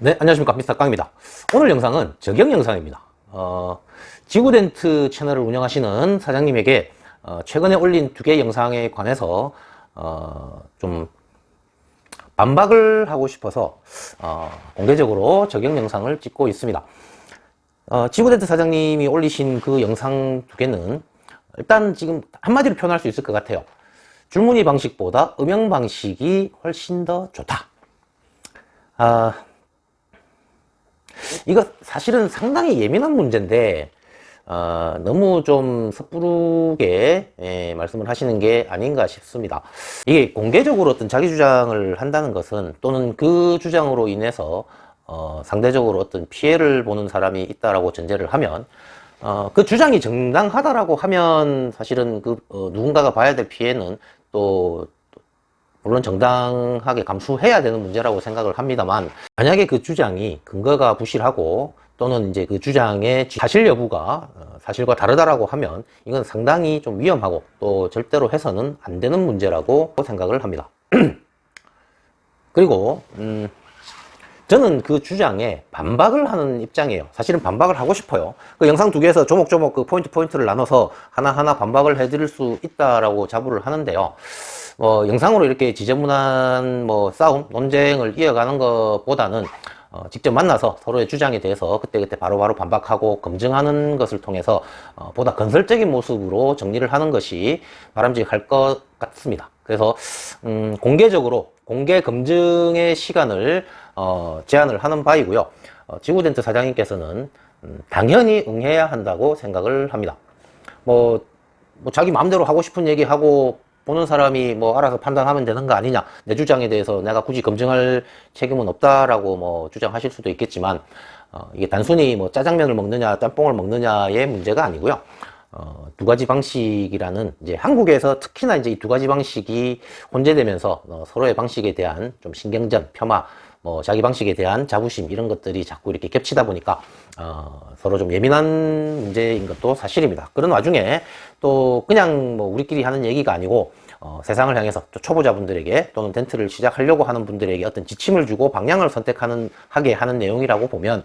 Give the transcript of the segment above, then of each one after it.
네, 안녕하십니까. 미스터 깡입니다. 오늘 영상은 적용 영상입니다. 어, 지구덴트 채널을 운영하시는 사장님에게 어, 최근에 올린 두 개 영상에 관해서 어, 좀 반박을 하고 싶어서 어, 공개적으로 적용 영상을 찍고 있습니다. 어, 지구덴트 사장님이 올리신 그 영상 두 개는 일단 지금 한마디로 표현할 수 있을 것 같아요. 줄무늬 방식보다 음영 방식이 훨씬 더 좋다. 아, 이거 사실은 상당히 예민한 문제인데 어, 너무 좀 섣부르게 예, 말씀을 하시는 게 아닌가 싶습니다. 이게 공개적으로 어떤 자기 주장을 한다는 것은 또는 그 주장으로 인해서 어, 상대적으로 어떤 피해를 보는 사람이 있다라고 전제를 하면 어, 그 주장이 정당하다라고 하면 사실은 그 어, 누군가가 봐야 될 피해는 또 물론 정당하게 감수해야 되는 문제라고 생각을 합니다만 만약에 그 주장이 근거가 부실하고 또는 이제 그 주장의 사실 여부가 어, 사실과 다르다라고 하면 이건 상당히 좀 위험하고 또 절대로 해서는 안 되는 문제라고 생각을 합니다. 그리고 음, 저는 그 주장에 반박을 하는 입장이에요. 사실은 반박을 하고 싶어요. 그 영상 두 개에서 조목조목 그 포인트 포인트를 나눠서 하나하나 반박을 해드릴 수 있다라고 자부를 하는데요. 뭐 영상으로 이렇게 지저분한 뭐 싸움, 논쟁을 이어가는 것보다는 어, 직접 만나서 서로의 주장에 대해서 그때그때 바로바로 반박하고 검증하는 것을 통해서 어, 보다 건설적인 모습으로 정리를 하는 것이 바람직할 것 같습니다. 그래서 음, 공개적으로 공개 검증의 시간을 어, 제안을 하는 바이고요. 어, 지구덴트 사장님께서는 음, 당연히 응해야 한다고 생각을 합니다. 뭐, 뭐 자기 마음대로 하고 싶은 얘기 하고 보는 사람이 뭐 알아서 판단하면 되는 거 아니냐. 내 주장에 대해서 내가 굳이 검증할 책임은 없다라고 뭐 주장하실 수도 있겠지만 어, 이게 단순히 뭐 짜장면을 먹느냐 짬뽕을 먹느냐의 문제가 아니고요. 어, 두 가지 방식이라는 이제 한국에서 특히나 이제 이 두 가지 방식이 혼재되면서 어, 서로의 방식에 대한 좀 신경전 폄하 뭐 자기 방식에 대한 자부심 이런 것들이 자꾸 이렇게 겹치다 보니까 어, 서로 좀 예민한 문제인 것도 사실입니다. 그런 와중에 또 그냥 뭐 우리끼리 하는 얘기가 아니고 어, 세상을 향해서 또 초보자분들에게 또는 덴트를 시작하려고 하는 분들에게 어떤 지침을 주고 방향을 선택하는 하게 하는 내용이라고 보면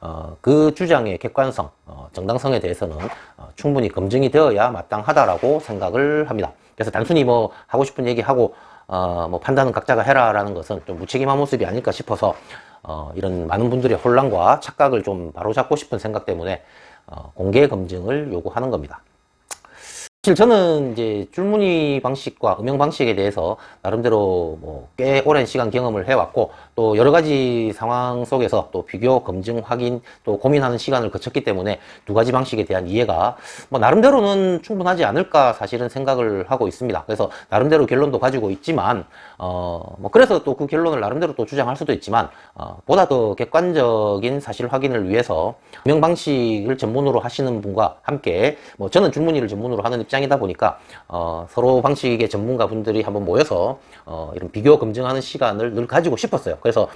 어, 그 주장의 객관성, 어, 정당성에 대해서는 어, 충분히 검증이 되어야 마땅하다라고 생각을 합니다. 그래서 단순히 뭐 하고 싶은 얘기 하고 어, 뭐 판단은 각자가 해라라는 것은 좀 무책임한 모습이 아닐까 싶어서 어, 이런 많은 분들의 혼란과 착각을 좀 바로잡고 싶은 생각 때문에 어, 공개 검증을 요구하는 겁니다. 사실 저는 이제 줄무늬 방식과 음영 방식에 대해서 나름대로 뭐 꽤 오랜 시간 경험을 해왔고 또 여러 가지 상황 속에서 또 비교, 검증, 확인 또 고민하는 시간을 거쳤기 때문에 두 가지 방식에 대한 이해가 뭐 나름대로는 충분하지 않을까 사실은 생각을 하고 있습니다. 그래서 나름대로 결론도 가지고 있지만 어 뭐 그래서 또 그 결론을 나름대로 또 주장할 수도 있지만 어 보다 더 객관적인 사실 확인을 위해서 음영 방식을 전문으로 하시는 분과 함께 뭐 저는 줄무늬를 전문으로 하는 입장이다 보니까 어 서로 방식의 전문가 분들이 한번 모여서 어 이런 비교 검증하는 시간을 늘 가지고 싶었어요. 그래서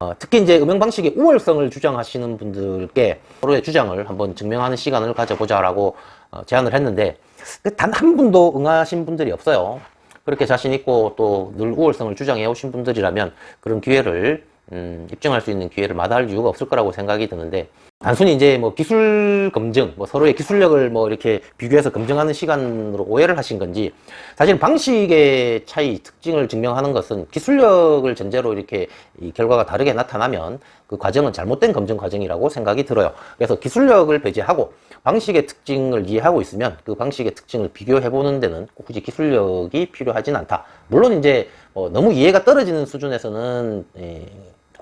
어, 특히 이제 음영 방식의 우월성을 주장하시는 분들께 서로의 주장을 한번 증명하는 시간을 가져보자라고 어, 제안을 했는데 그단한 분도 응하신 분들이 없어요. 그렇게 자신 있고 또 늘 우월성을 주장해 오신 분들이라면 그런 기회를 음, 입증할 수 있는 기회를 마다할 이유가 없을 거라고 생각이 드는데 단순히 이제 뭐 기술 검증, 뭐 서로의 기술력을 뭐 이렇게 비교해서 검증하는 시간으로 오해를 하신 건지 사실 방식의 차이, 특징을 증명하는 것은 기술력을 전제로 이렇게 이 결과가 다르게 나타나면 그 과정은 잘못된 검증 과정이라고 생각이 들어요. 그래서 기술력을 배제하고 방식의 특징을 이해하고 있으면 그 방식의 특징을 비교해 보는 데는 꼭 굳이 기술력이 필요하진 않다. 물론 이제 뭐 너무 이해가 떨어지는 수준에서는 예,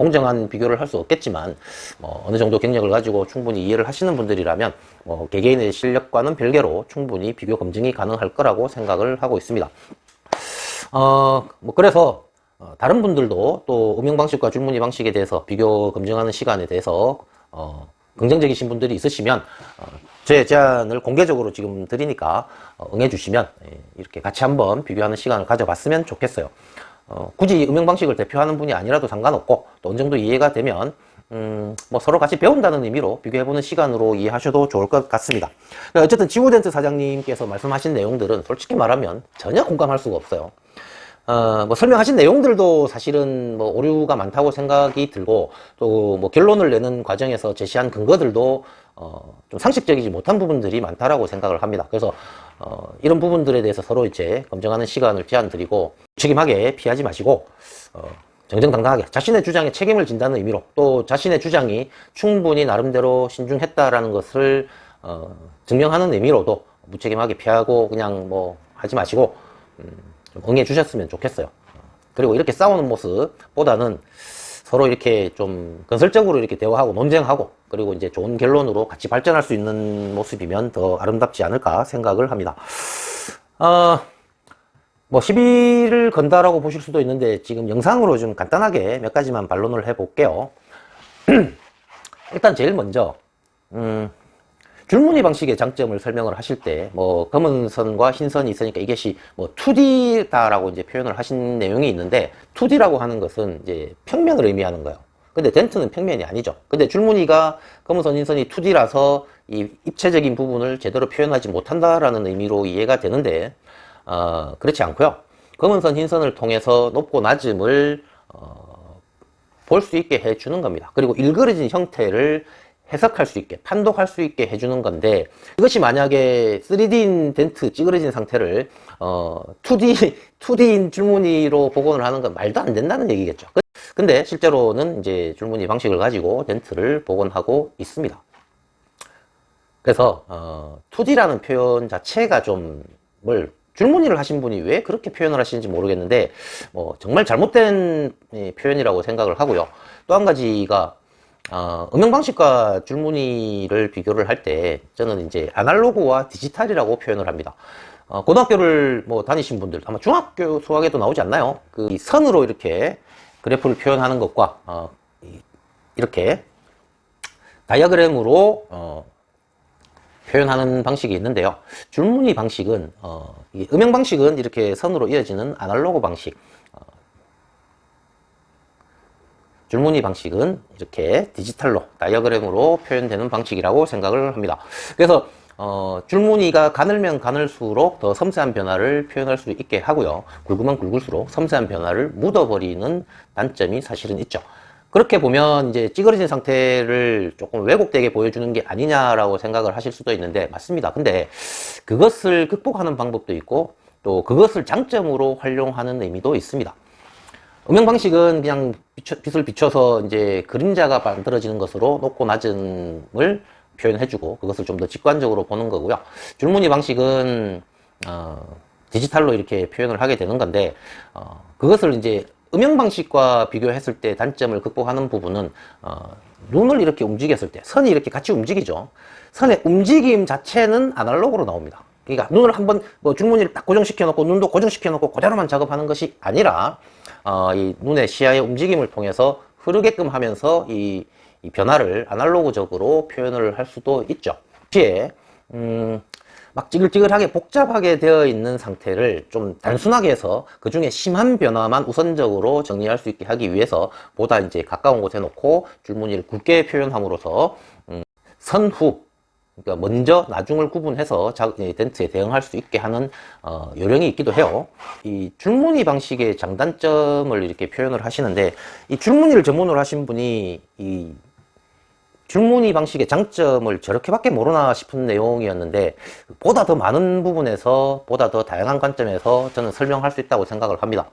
공정한 비교를 할 수 없겠지만 뭐 어느 정도 경력을 가지고 충분히 이해를 하시는 분들이라면 뭐 개개인의 실력과는 별개로 충분히 비교 검증이 가능할 거라고 생각을 하고 있습니다. 어, 뭐 그래서 어, 다른 분들도 또 음영 방식과 줄무늬 방식에 대해서 비교 검증하는 시간에 대해서 어, 긍정적이신 분들이 있으시면 어, 제 제안을 공개적으로 지금 드리니까 어, 응해 주시면 예, 이렇게 같이 한번 비교하는 시간을 가져봤으면 좋겠어요. 어, 굳이 음영 방식을 대표하는 분이 아니라도 상관없고 또 어느 정도 이해가 되면 음, 뭐 서로 같이 배운다는 의미로 비교해보는 시간으로 이해하셔도 좋을 것 같습니다. 어쨌든 지구덴트 사장님께서 말씀하신 내용들은 솔직히 말하면 전혀 공감할 수가 없어요. 어, 뭐 설명하신 내용들도 사실은 뭐 오류가 많다고 생각이 들고 또 뭐 결론을 내는 과정에서 제시한 근거들도 어, 좀 상식적이지 못한 부분들이 많다라고 생각을 합니다. 그래서 어, 이런 부분들에 대해서 서로 이제 검증하는 시간을 제안 드리고 책임하게 피하지 마시고 어, 정정당당하게 자신의 주장에 책임을 진다는 의미로 또 자신의 주장이 충분히 나름대로 신중했다라는 것을 어, 증명하는 의미로도 무책임하게 피하고 그냥 뭐 하지 마시고 음, 좀 응해 주셨으면 좋겠어요. 그리고 이렇게 싸우는 모습보다는 서로 이렇게 좀 건설적으로 이렇게 대화하고 논쟁하고 그리고 이제 좋은 결론으로 같이 발전할 수 있는 모습이면 더 아름답지 않을까 생각을 합니다. 어, 뭐 시비를 건다라고 보실 수도 있는데 지금 영상으로 좀 간단하게 몇 가지만 반론을 해볼게요. 일단 제일 먼저 음, 줄무늬 방식의 장점을 설명을 하실 때, 뭐, 검은 선과 흰 선이 있으니까 이것이 뭐 2D다라고 이제 표현을 하신 내용이 있는데, 2D라고 하는 것은 이제 평면을 의미하는 거예요. 근데 덴트는 평면이 아니죠. 근데 줄무늬가 검은 선, 흰 선이 2D라서 이 입체적인 부분을 제대로 표현하지 못한다라는 의미로 이해가 되는데, 어, 그렇지 않고요. 검은 선, 흰 선을 통해서 높고 낮음을, 어, 볼 수 있게 해주는 겁니다. 그리고 일그러진 형태를 해석할 수 있게, 판독할 수 있게 해주는 건데, 이것이 만약에 3D인 덴트 찌그러진 상태를, 어, 2D, 2D인 줄무늬로 복원을 하는 건 말도 안 된다는 얘기겠죠. 그- 근데 실제로는 이제 줄무늬 방식을 가지고 덴트를 복원하고 있습니다. 그래서, 어, 2D라는 표현 자체가 좀, 뭘, 줄무늬를 하신 분이 왜 그렇게 표현을 하시는지 모르겠는데, 뭐, 정말 잘못된 예, 표현이라고 생각을 하고요. 또 한 가지가, 어, 음영 방식과 줄무늬를 비교를 할 때 저는 이제 아날로그와 디지털이라고 표현을 합니다. 어, 고등학교를 뭐 다니신 분들 아마 중학교 수학에도 나오지 않나요? 그이 선으로 이렇게 그래프를 표현하는 것과 어, 이- 이렇게 다이어그램으로 어, 표현하는 방식이 있는데요. 줄무늬 방식은 어, 이 음영 방식은 이렇게 선으로 이어지는 아날로그 방식. 줄무늬 방식은 이렇게 디지털로 다이어그램으로 표현되는 방식이라고 생각을 합니다. 그래서 어, 줄무늬가 가늘면 가늘수록 더 섬세한 변화를 표현할 수 있게 하고요. 굵으면 굵을수록 섬세한 변화를 묻어버리는 단점이 사실은 있죠. 그렇게 보면 이제 찌그러진 상태를 조금 왜곡되게 보여주는 게 아니냐라고 생각을 하실 수도 있는데 맞습니다. 근데 그것을 극복하는 방법도 있고 또 그것을 장점으로 활용하는 의미도 있습니다. 음영 방식은 그냥 빛을 비춰서 이제 그림자가 만들어지는 것으로 높고 낮음을 표현해주고 그것을 좀 더 직관적으로 보는 거고요. 줄무늬 방식은 어, 디지털로 이렇게 표현을 하게 되는 건데 어, 그것을 이제 음영 방식과 비교했을 때 단점을 극복하는 부분은 어, 눈을 이렇게 움직였을 때 선이 이렇게 같이 움직이죠. 선의 움직임 자체는 아날로그로 나옵니다. 그러니까 눈을 한번 뭐 줄무늬를 딱 고정시켜 놓고 눈도 고정시켜 놓고 그대로만 작업하는 것이 아니라 어, 이 눈의 시야의 움직임을 통해서 흐르게끔 하면서 이, 이 변화를 아날로그적으로 표현을 할 수도 있죠. 동시에 음, 막 찌글찌글하게 복잡하게 되어 있는 상태를 좀 단순하게 해서 그 중에 심한 변화만 우선적으로 정리할 수 있게 하기 위해서 보다 이제 가까운 곳에 놓고 줄무늬를 굵게 표현함으로써 음, 선후 그러니까 먼저 나중을 구분해서 자, 이 덴트에 대응할 수 있게 하는 어, 요령이 있기도 해요. 이 줄무늬 방식의 장단점을 이렇게 표현을 하시는데 이 줄무늬를 전문으로 하신 분이 이 줄무늬 방식의 장점을 저렇게밖에 모르나 싶은 내용이었는데 보다 더 많은 부분에서 보다 더 다양한 관점에서 저는 설명할 수 있다고 생각을 합니다.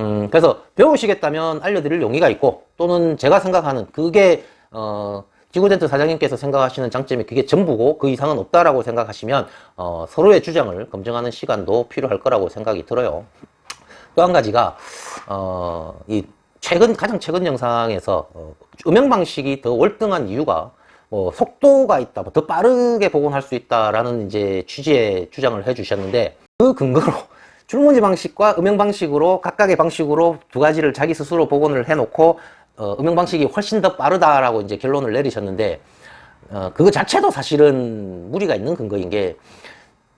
음, 그래서 배우시겠다면 알려드릴 용의가 있고 또는 제가 생각하는 그게 어, 지구덴트 사장님께서 생각하시는 장점이 그게 전부고 그 이상은 없다라고 생각하시면 어, 서로의 주장을 검증하는 시간도 필요할 거라고 생각이 들어요. 또 한 가지가 어, 이 최근 가장 최근 영상에서 어, 음영 방식이 더 월등한 이유가 뭐 속도가 있다, 뭐 더 빠르게 복원할 수 있다라는 이제 취지의 주장을 해주셨는데 그 근거로 줄무늬 방식과 음영 방식으로 각각의 방식으로 두 가지를 자기 스스로 복원을 해놓고 어, 음영 방식이 훨씬 더 빠르다라고 이제 결론을 내리셨는데 어, 그거 자체도 사실은 무리가 있는 근거인 게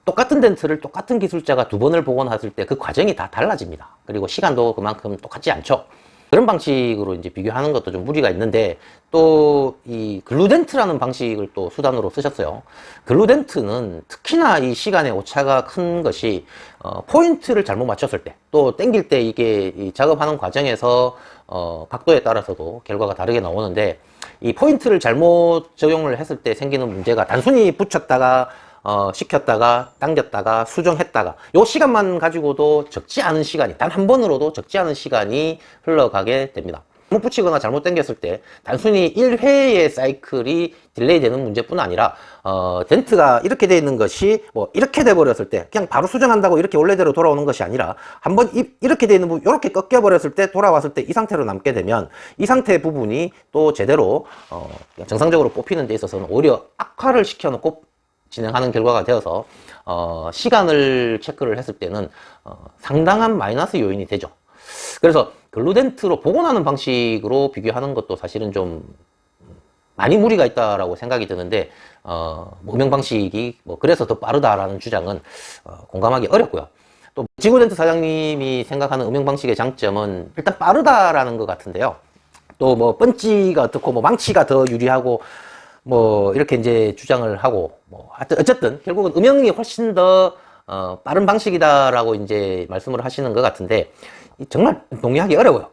똑같은 덴트를 똑같은 기술자가 두 번을 복원했을 때 그 과정이 다 달라집니다. 그리고 시간도 그만큼 똑같지 않죠. 그런 방식으로 이제 비교하는 것도 좀 무리가 있는데 또 이 글루덴트라는 방식을 또 수단으로 쓰셨어요. 글루덴트는 특히나 이 시간의 오차가 큰 것이 어, 포인트를 잘못 맞췄을 때 또 땡길 때 이게 이 작업하는 과정에서 어, 각도에 따라서도 결과가 다르게 나오는데 이 포인트를 잘못 적용을 했을 때 생기는 문제가 단순히 붙였다가 어, 시켰다가 당겼다가 수정했다가 요 시간만 가지고도 적지 않은 시간이 단 한 번으로도 적지 않은 시간이 흘러가게 됩니다. 잘못 붙이거나 잘못 당겼을 때 단순히 1회의 사이클이 딜레이 되는 문제뿐 아니라 어, 덴트가 이렇게 돼 있는 것이 뭐 이렇게 돼 버렸을 때 그냥 바로 수정한다고 이렇게 원래대로 돌아오는 것이 아니라 한번 이- 이렇게 돼 있는 부분 이렇게 꺾여 버렸을 때 돌아왔을 때 이 상태로 남게 되면 이 상태 부분이 또 제대로 어, 정상적으로 뽑히는 데 있어서는 오히려 악화를 시켜 놓고 진행하는 결과가 되어서 어, 시간을 체크를 했을 때는 어, 상당한 마이너스 요인이 되죠. 그래서 글루덴트로 복원하는 방식으로 비교하는 것도 사실은 좀 많이 무리가 있다라고 생각이 드는데 어, 뭐 음영 방식이 뭐 그래서 더 빠르다라는 주장은 어, 공감하기 어렵고요. 또 지구덴트 사장님이 생각하는 음영 방식의 장점은 일단 빠르다라는 것 같은데요. 또뭐 펀치가 어떻고 뭐 망치가 더 유리하고 뭐 이렇게 이제 주장을 하고 뭐 하여튼 어쨌든 결국은 음영이 훨씬 더 어, 빠른 방식이다라고 이제 말씀을 하시는 것 같은데 이 정말 동의하기 어려워요.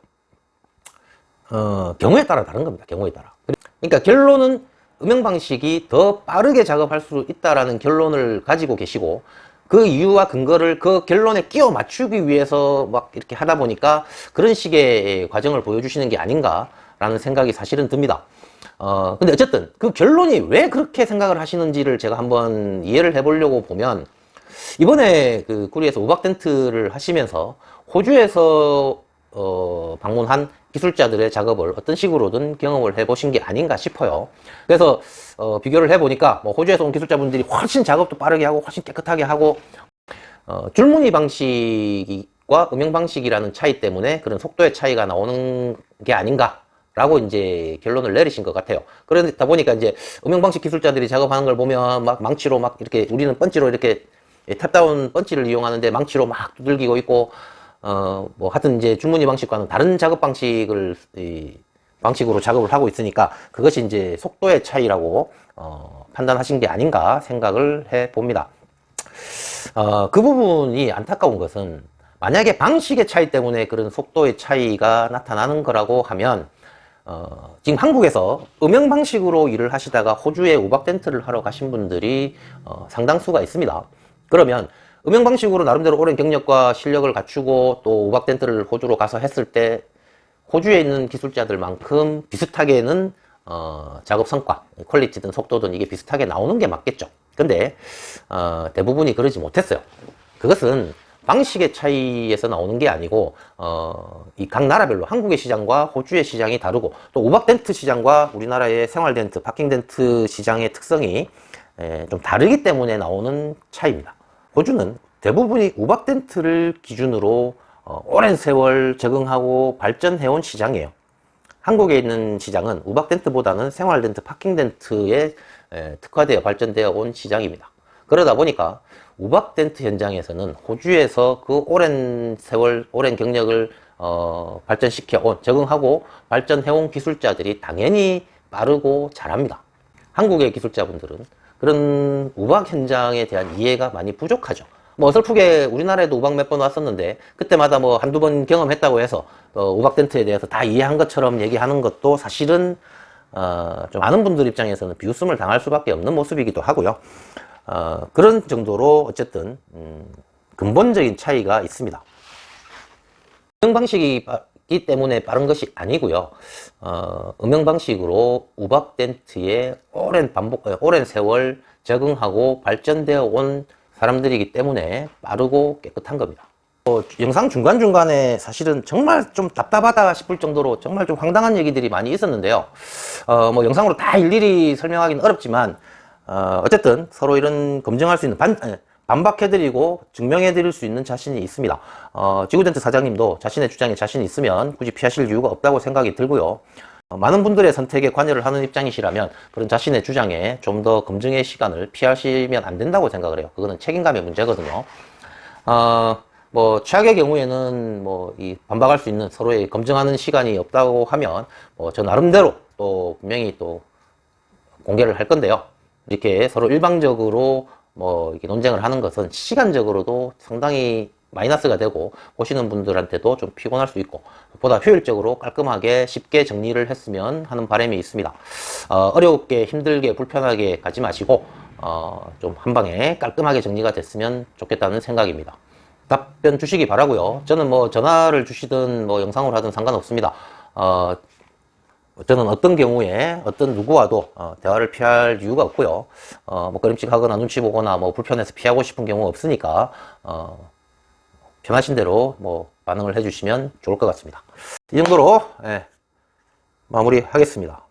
어, 경우에 따라 다른 겁니다. 경우에 따라. 그러니까 결론은 음영 방식이 더 빠르게 작업할 수 있다라는 결론을 가지고 계시고 그 이유와 근거를 그 결론에 끼워 맞추기 위해서 막 이렇게 하다 보니까 그런 식의 과정을 보여주시는 게 아닌가라는 생각이 사실은 듭니다. 어, 근데 어쨌든 그 결론이 왜 그렇게 생각을 하시는지를 제가 한번 이해를 해보려고 보면 이번에 그 구리에서 우박 텐트를 하시면서 호주에서 어, 방문한 기술자들의 작업을 어떤 식으로든 경험을 해보신 게 아닌가 싶어요. 그래서 어, 비교를 해보니까 뭐 호주에서 온 기술자분들이 훨씬 작업도 빠르게 하고 훨씬 깨끗하게 하고 어, 줄무늬 방식과 음영 방식이라는 차이 때문에 그런 속도의 차이가 나오는 게 아닌가 라고 이제 결론을 내리신 것 같아요. 그러다 보니까 이제 음영 방식 기술자들이 작업하는 걸 보면 막 망치로 막 이렇게 우리는 펀치로 이렇게 예, 탭다운 펀치를 이용하는데 망치로 막 두들기고 있고 어 뭐 하여튼 이제 줄무늬 방식과는 다른 작업 방식을 이 방식으로 작업을 하고 있으니까 그것이 이제 속도의 차이라고 어 판단하신 게 아닌가 생각을 해 봅니다. 어, 그 부분이 안타까운 것은 만약에 방식의 차이 때문에 그런 속도의 차이가 나타나는 거라고 하면 어, 지금 한국에서 음영 방식으로 일을 하시다가 호주에 우박 덴트를 하러 가신 분들이 어, 상당수가 있습니다. 그러면 음영 방식으로 나름대로 오랜 경력과 실력을 갖추고 또 우박 덴트를 호주로 가서 했을 때 호주에 있는 기술자들만큼 비슷하게는 어, 작업 성과, 퀄리티든 속도든 이게 비슷하게 나오는 게 맞겠죠. 근데 어, 대부분이 그러지 못했어요. 그것은 방식의 차이에서 나오는 게 아니고 어, 이 각 나라별로 한국의 시장과 호주의 시장이 다르고 또 우박 덴트 시장과 우리나라의 생활 덴트, 파킹 덴트 시장의 특성이 에, 좀 다르기 때문에 나오는 차이입니다. 호주는 대부분이 우박 덴트를 기준으로 어, 오랜 세월 적응하고 발전해온 시장이에요. 한국에 있는 시장은 우박 덴트보다는 생활 덴트, 파킹 덴트에 에, 특화되어 발전되어 온 시장입니다. 그러다 보니까 우박 덴트 현장에서는 호주에서 그 오랜 세월, 오랜 경력을 어, 발전시켜 온, 적응하고 발전해온 기술자들이 당연히 빠르고 잘합니다. 한국의 기술자분들은 그런 우박 현장에 대한 이해가 많이 부족하죠. 뭐 어설프게 우리나라에도 우박 몇 번 왔었는데 그때마다 뭐 한두 번 경험했다고 해서 어, 우박 덴트에 대해서 다 이해한 것처럼 얘기하는 것도 사실은 어, 좀 아는 분들 입장에서는 비웃음을 당할 수밖에 없는 모습이기도 하고요. 어, 그런 정도로 어쨌든 음, 근본적인 차이가 있습니다. 음영 방식이기 때문에 빠른 것이 아니고요. 어, 음영 방식으로 우박 덴트에 오랜 반복, 어, 오랜 세월 적응하고 발전되어 온 사람들이기 때문에 빠르고 깨끗한 겁니다. 어, 영상 중간중간에 사실은 정말 좀 답답하다 싶을 정도로 정말 좀 황당한 얘기들이 많이 있었는데요. 어, 뭐 영상으로 다 일일이 설명하기는 어렵지만, 어, 어쨌든 서로 이런 검증할 수 있는 반, 에, 반박해드리고 증명해드릴 수 있는 자신이 있습니다. 어, 지구덴트 사장님도 자신의 주장에 자신이 있으면 굳이 피하실 이유가 없다고 생각이 들고요. 어, 많은 분들의 선택에 관여를 하는 입장이시라면 그런 자신의 주장에 좀 더 검증의 시간을 피하시면 안 된다고 생각을 해요. 그거는 책임감의 문제거든요. 어, 뭐 최악의 경우에는 뭐 이 반박할 수 있는 서로의 검증하는 시간이 없다고 하면 뭐 저 나름대로 또 분명히 또 공개를 할 건데요. 이렇게 서로 일방적으로 뭐 이렇게 논쟁을 하는 것은 시간적으로도 상당히 마이너스가 되고 보시는 분들한테도 좀 피곤할 수 있고 보다 효율적으로 깔끔하게 쉽게 정리를 했으면 하는 바람이 있습니다. 어, 렵게 힘들게 불편하게 가지 마시고 어, 좀 한 방에 깔끔하게 정리가 됐으면 좋겠다는 생각입니다. 답변 주시기 바라고요. 저는 뭐 전화를 주시든 뭐 영상으로 하든 상관없습니다. 어, 저는 어떤 경우에 어떤 누구와도 어, 대화를 피할 이유가 없고요. 어, 뭐 꺼림칙하거나 눈치 보거나 뭐 불편해서 피하고 싶은 경우 없으니까 어, 편하신 대로 뭐 반응을 해주시면 좋을 것 같습니다. 이 정도로 예, 마무리하겠습니다.